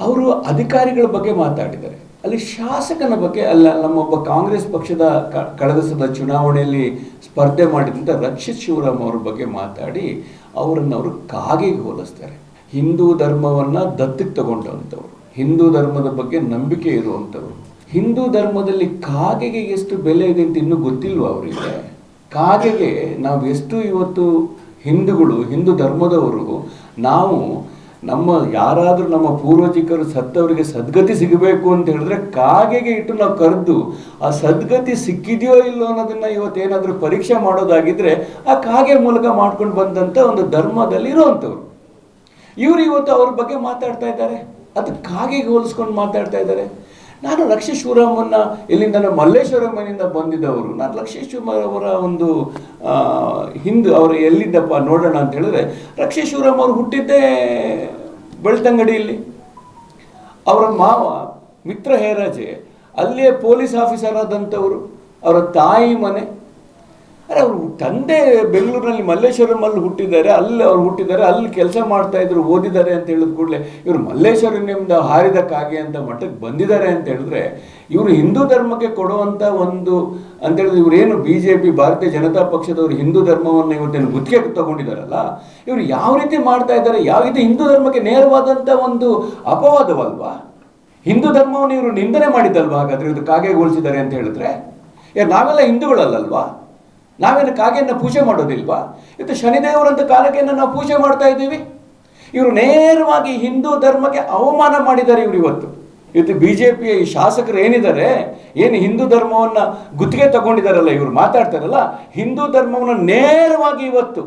ಅವರು ಅಧಿಕಾರಿಗಳ ಬಗ್ಗೆ ಮಾತಾಡಿದ್ದಾರೆ. ಅಲ್ಲಿ ಶಾಸಕನ ಬಗ್ಗೆ ಅಲ್ಲ ನಮ್ಮೊಬ್ಬ ಕಾಂಗ್ರೆಸ್ ಪಕ್ಷದ ಕಳೆದ ಸದ ಚುನಾವಣೆಯಲ್ಲಿ ಸ್ಪರ್ಧೆ ಮಾಡಿದಂಥ ರಕ್ಷಿತ್ ಶಿವರಾಮ್ ಅವ್ರ ಬಗ್ಗೆ ಮಾತಾಡಿ ಅವರನ್ನು ಅವರು ಕಾಗೆಗೆ ಹೋಲಿಸ್ತಾರೆ. ಹಿಂದೂ ಧರ್ಮವನ್ನು ದತ್ತಿಗೆ ತಗೊಂಡಂಥವ್ರು. ಹಿಂದೂ ಧರ್ಮದ ಬಗ್ಗೆ ನಂಬಿಕೆ ಇರುವಂಥವ್ರು. ಹಿಂದೂ ಧರ್ಮದಲ್ಲಿ ಕಾಗೆಗೆ ಎಷ್ಟು ಬೆಲೆ ಇದೆ ಅಂತ ಇನ್ನೂ ಗೊತ್ತಿಲ್ವ ಅವರಿಗೆ? ಕಾಗೆಗೆ ನಾವು ಎಷ್ಟು ಇವತ್ತು ಹಿಂದೂಗಳು, ಹಿಂದೂ ಧರ್ಮದವರು ನಾವು ನಮ್ಮ ಯಾರಾದರೂ ನಮ್ಮ ಪೂರ್ವಜಿಕರು ಸತ್ತವರಿಗೆ ಸದ್ಗತಿ ಸಿಗಬೇಕು ಅಂತ ಹೇಳಿದ್ರೆ ಕಾಗೆಗೆ ಇಟ್ಟು ನಾವು ಕರೆದು ಆ ಸದ್ಗತಿ ಸಿಕ್ಕಿದೆಯೋ ಇಲ್ಲೋ ಅನ್ನೋದನ್ನ ಇವತ್ತೇನಾದರೂ ಪರೀಕ್ಷೆ ಮಾಡೋದಾಗಿದ್ರೆ ಆ ಕಾಗೆ ಮೂಲಕ ಮಾಡ್ಕೊಂಡು ಬಂದಂಥ ಒಂದು ಧರ್ಮದಲ್ಲಿ ಇರುವಂಥವ್ರು. ಇವರು ಇವತ್ತು ಅವ್ರ ಬಗ್ಗೆ ಮಾತಾಡ್ತಾ ಇದ್ದಾರೆ. ಅದು ಕಾಗೆಗೆ ಹೋಲಿಸ್ಕೊಂಡು ಮಾತಾಡ್ತಾ ಇದ್ದಾರೆ. ನಾನು ಲಕ್ಷ್ಮೀ ಇಲ್ಲಿಂದ ಮಲ್ಲೇಶ್ವರಮ್ಮನಿಂದ ಬಂದಿದ್ದವರು. ನಾನು ಲಕ್ಷ್ಮೀ ಅವರ ಒಂದು ಹಿಂದೆ ಅವರು ಎಲ್ಲಿದ್ದಪ್ಪ ನೋಡೋಣ ಅಂತ ಹೇಳಿದ್ರೆ ಲಕ್ಷ್ಮೀ ಹುಟ್ಟಿದ್ದೇ ಬೆಳ್ತಂಗಡಿಯಲ್ಲಿ ಅವರ ಮಾವ ಮಿತ್ರ ಹೇರಾಜೆ, ಅಲ್ಲಿಯೇ ಪೊಲೀಸ್ ಆಫೀಸರ್ ಆದಂಥವರು, ಅವರ ತಾಯಿ ಮನೆ ಅರೆ ಅವರು ತಂದೆ ಬೆಂಗಳೂರಿನಲ್ಲಿ ಮಲ್ಲೇಶ್ವರಮಲ್ಲಿ ಹುಟ್ಟಿದ್ದಾರೆ, ಅಲ್ಲಿ ಅವ್ರು ಹುಟ್ಟಿದ್ದಾರೆ, ಅಲ್ಲಿ ಕೆಲಸ ಮಾಡ್ತಾ ಇದ್ರು, ಓದಿದ್ದಾರೆ ಅಂತ ಹೇಳಿದ ಕೂಡಲೇ ಇವರು ಮಲ್ಲೇಶ್ವರನಿಂದ ಹಾರಿದ ಕಾಗೆ ಅಂತ ಮಟ್ಟಕ್ಕೆ ಬಂದಿದ್ದಾರೆ ಅಂತ ಹೇಳಿದ್ರೆ ಇವರು ಹಿಂದೂ ಧರ್ಮಕ್ಕೆ ಕೊಡುವಂಥ ಒಂದು ಅಂತ ಹೇಳಿದ್ರೆ ಇವರೇನು ಬಿ ಜೆ ಪಿ ಭಾರತೀಯ ಜನತಾ ಪಕ್ಷದವರು ಹಿಂದೂ ಧರ್ಮವನ್ನು ಇವತ್ತೇನು ಗುತ್ತಿಗೆ ತಗೊಂಡಿದ್ದಾರಲ್ಲ, ಇವರು ಯಾವ ರೀತಿ ಮಾಡ್ತಾ ಇದ್ದಾರೆ, ಯಾವ ರೀತಿ ಹಿಂದೂ ಧರ್ಮಕ್ಕೆ ನೇರವಾದಂಥ ಒಂದು ಅಪವಾದವಲ್ವಾ? ಹಿಂದೂ ಧರ್ಮವನ್ನು ಇವರು ನಿಂದನೆ ಮಾಡಿದ್ದಲ್ವಾ? ಹಾಗಾದ್ರೆ ಇವರು ಕಾಗೆಗೊಳಿಸಿದ್ದಾರೆ ಅಂತ ಹೇಳಿದ್ರೆ, ಏ, ನಾವೆಲ್ಲ ಹಿಂದೂಗಳಲ್ಲಲ್ವಾ? ನಾವೇನು ಕಾಗೆಯನ್ನು ಪೂಜೆ ಮಾಡೋದಿಲ್ವಾ? ಇದು ಶನಿದೇವರಂತ ಕಾಲಕೆಯನ್ನು ನಾವು ಪೂಜೆ ಮಾಡ್ತಾ ಇದ್ದೀವಿ. ಇವರು ನೇರವಾಗಿ ಹಿಂದೂ ಧರ್ಮಕ್ಕೆ ಅವಮಾನ ಮಾಡಿದ್ದಾರೆ ಇವರು ಇವತ್ತು. ಇವತ್ತು ಬಿ ಜೆ ಪಿಯ ಈ ಶಾಸಕರು ಏನಿದ್ದಾರೆ, ಏನು ಹಿಂದೂ ಧರ್ಮವನ್ನು ಗುತ್ತಿಗೆ ತಗೊಂಡಿದ್ದಾರಲ್ಲ, ಇವರು ಮಾತಾಡ್ತಾರಲ್ಲ, ಹಿಂದೂ ಧರ್ಮವನ್ನು ನೇರವಾಗಿ ಇವತ್ತು